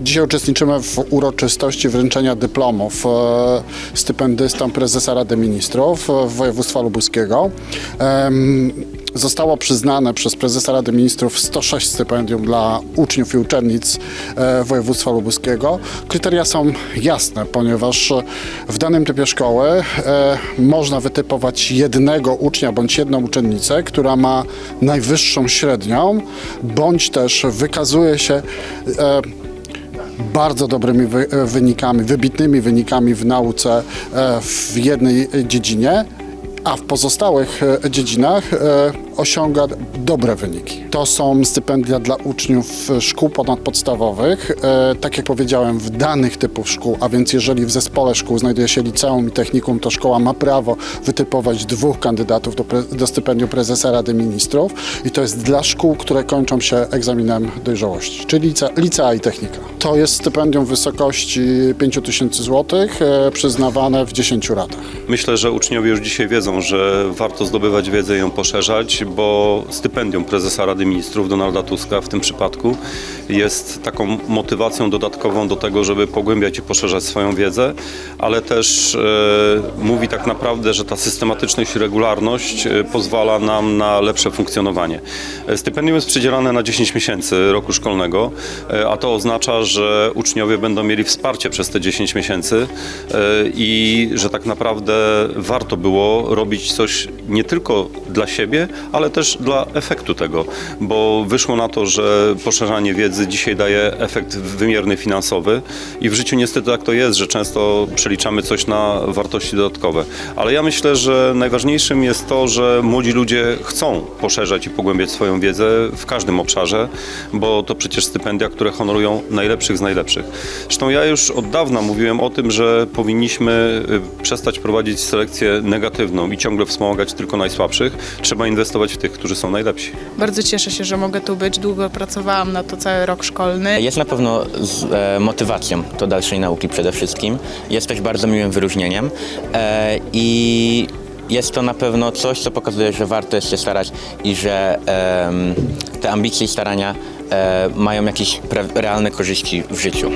Dzisiaj uczestniczymy w uroczystości wręczenia dyplomów e, stypendystom prezesa Rady Ministrów e, województwa lubuskiego. Zostało przyznane przez prezesa Rady Ministrów 106 stypendium dla uczniów i uczennic e, województwa lubuskiego. Kryteria są jasne, ponieważ w danym typie szkoły można wytypować jednego ucznia bądź jedną uczennicę, która ma najwyższą średnią, bądź też wykazuje się bardzo dobrymi e, wynikami, wybitnymi wynikami w nauce e, w jednej dziedzinie, a w pozostałych e, dziedzinach osiąga dobre wyniki. To są stypendia dla uczniów szkół ponadpodstawowych. E, Tak jak powiedziałem, w danych typów szkół, a więc jeżeli w zespole szkół znajduje się liceum i technikum, to szkoła ma prawo wytypować dwóch kandydatów do, do stypendium prezesa Rady Ministrów i to jest dla szkół, które kończą się egzaminem dojrzałości, czyli lice, licea i technika. To jest stypendium w wysokości 5000 zł, e, przyznawane w 10 ratach. Myślę, że uczniowie już dzisiaj wiedzą, że warto zdobywać wiedzę i ją poszerzać, bo stypendium prezesa Rady Ministrów Donalda Tuska w tym przypadku jest taką motywacją dodatkową do tego, żeby pogłębiać i poszerzać swoją wiedzę, ale też e, mówi tak naprawdę, że ta systematyczność i regularność e, pozwala nam na lepsze funkcjonowanie. E, Stypendium jest przydzielane na 10 miesięcy roku szkolnego, e, a to oznacza, że uczniowie będą mieli wsparcie przez te 10 miesięcy e, i że tak naprawdę warto było robić coś nie tylko dla siebie, ale też dla efektu tego, bo wyszło na to, że poszerzanie wiedzy dzisiaj daje efekt wymierny finansowy i w życiu niestety tak to jest, że często przeliczamy coś na wartości dodatkowe. Ale ja myślę, że najważniejszym jest to, że młodzi ludzie chcą poszerzać i pogłębiać swoją wiedzę w każdym obszarze, bo to przecież stypendia, które honorują najlepszych z najlepszych. Zresztą ja już od dawna mówiłem o tym, że powinniśmy y, przestać prowadzić selekcję negatywną i ciągle wspomagać tylko najsłabszych. Trzeba inwestować tych, którzy są najlepsi. Bardzo cieszę się, że mogę tu być. Długo pracowałam na to cały rok szkolny. Jest na pewno z, e, motywacją do dalszej nauki przede wszystkim. Jest też bardzo miłym wyróżnieniem e, i jest to na pewno coś, co pokazuje, że warto jest się starać i że em, te ambicje i starania e, mają jakieś pra- realne korzyści w życiu.